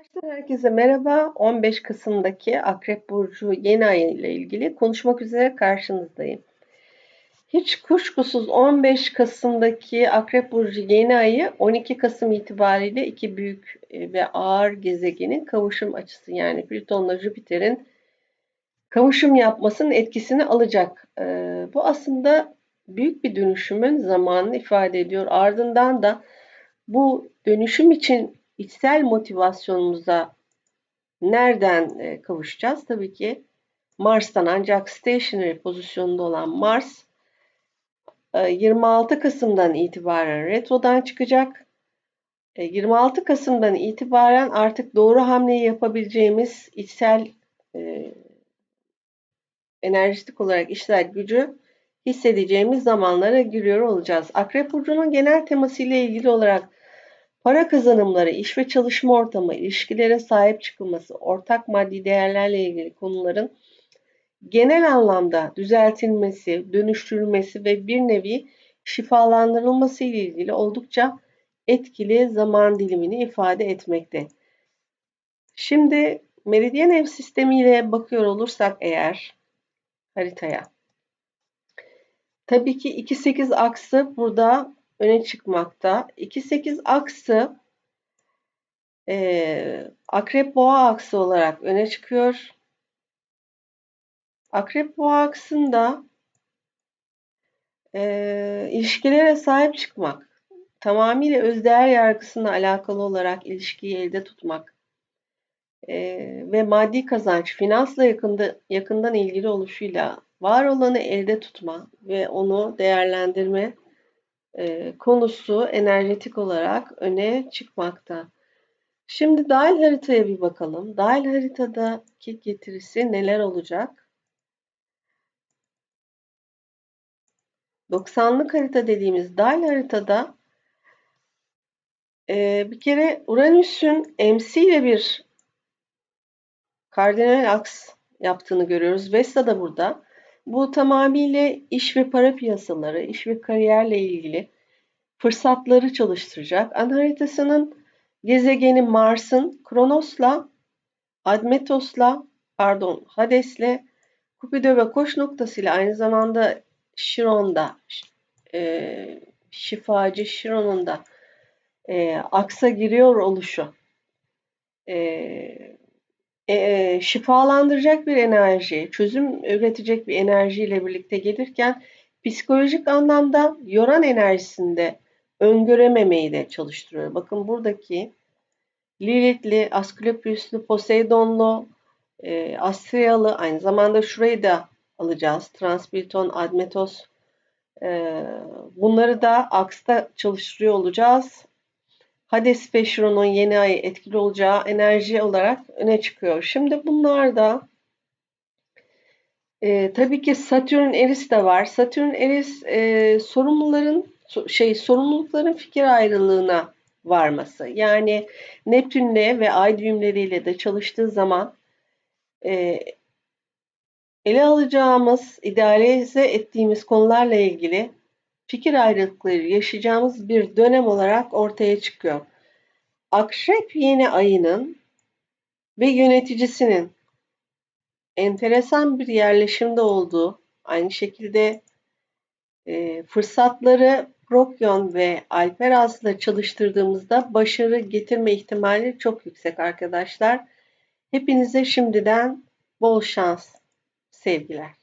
Arkadaşlar herkese merhaba. 15 Kasım'daki Akrep Burcu yeni ay ile ilgili konuşmak üzere karşınızdayım. Hiç kuşkusuz 15 Kasım'daki Akrep Burcu yeni ayı 12 Kasım itibariyle iki büyük e, ve ağır gezegenin kavuşum açısı yani Plüton'la Jüpiter'in kavuşum yapmasının etkisini alacak. E, bu aslında büyük bir dönüşümün zamanını ifade ediyor. Ardından da bu dönüşüm için içsel motivasyonumuza nereden e, kavuşacağız? Tabii ki Mars'tan ancak stationary pozisyonunda olan Mars 26 e, Kasım'dan itibaren retrodan çıkacak. 26 e, Kasım'dan itibaren artık doğru hamleyi yapabileceğimiz içsel enerjistik olarak işler gücü hissedeceğimiz zamanlara giriyor olacağız. Akrep Burcu'nun genel teması ile ilgili olarak Para kazanımları, iş ve çalışma ortamı, ilişkilere sahip çıkılması, ortak maddi değerlerle ilgili konuların genel anlamda düzeltilmesi, dönüştürülmesi ve bir nevi şifalandırılması ile ilgili oldukça etkili zaman dilimini ifade etmekte. Şimdi meridyen ev sistemiyle bakıyor olursak eğer haritaya. Tabii ki 2-8 aksı burada öne çıkmakta. 2-8 aksı e, akrep boğa aksı olarak öne çıkıyor. Akrep boğa aksında e, ilişkilere sahip çıkmak, tamamıyla özdeğer yargısına alakalı olarak ilişkiyi elde tutmak e, ve maddi kazanç, finansla yakında, yakından ilgili oluşuyla var olanı elde tutma ve onu değerlendirme e, konusu enerjetik olarak öne çıkmakta. Şimdi dahil haritaya bir bakalım. Dahil haritadaki getirisi neler olacak? 90'lık harita dediğimiz dahil haritada e, bir kere Uranüs'ün MC ile bir kardinal aks yaptığını görüyoruz. Vesta da burada. Bu tamamıyla iş ve para piyasaları, iş ve kariyerle ilgili fırsatları çalıştıracak. Ana haritasının gezegeni Mars'ın Kronos'la, Admetos'la, pardon Hades'le, Kupido ve Koç noktasıyla aynı zamanda Şiron'da, e, şifacı Şiron'un da e, aksa giriyor oluşu. E, e, şifalandıracak bir enerji, çözüm üretecek bir enerjiyle birlikte gelirken psikolojik anlamda yoran enerjisinde öngörememeyi de çalıştırıyor. Bakın buradaki Lilith'li, Asklepios'lu, Poseidon'lu, e, Astriyalı aynı zamanda şurayı da alacağız. Transpilton, Admetos e, bunları da Aks'ta çalıştırıyor olacağız. Hades ve Şiron'un yeni ay etkili olacağı enerji olarak öne çıkıyor. Şimdi bunlar da e, tabii ki Satürn Eris de var. Satürn Eris e, sorumluların şey sorumlulukların fikir ayrılığına varması. Yani Neptün'le ve ay düğümleriyle de çalıştığı zaman e, ele alacağımız, idealize ettiğimiz konularla ilgili fikir ayrılıkları yaşayacağımız bir dönem olarak ortaya çıkıyor. Akrep yeni ayının ve yöneticisinin enteresan bir yerleşimde olduğu, aynı şekilde e, fırsatları Prokyon ve Alperaz'la çalıştırdığımızda başarı getirme ihtimali çok yüksek arkadaşlar. Hepinize şimdiden bol şans, sevgiler.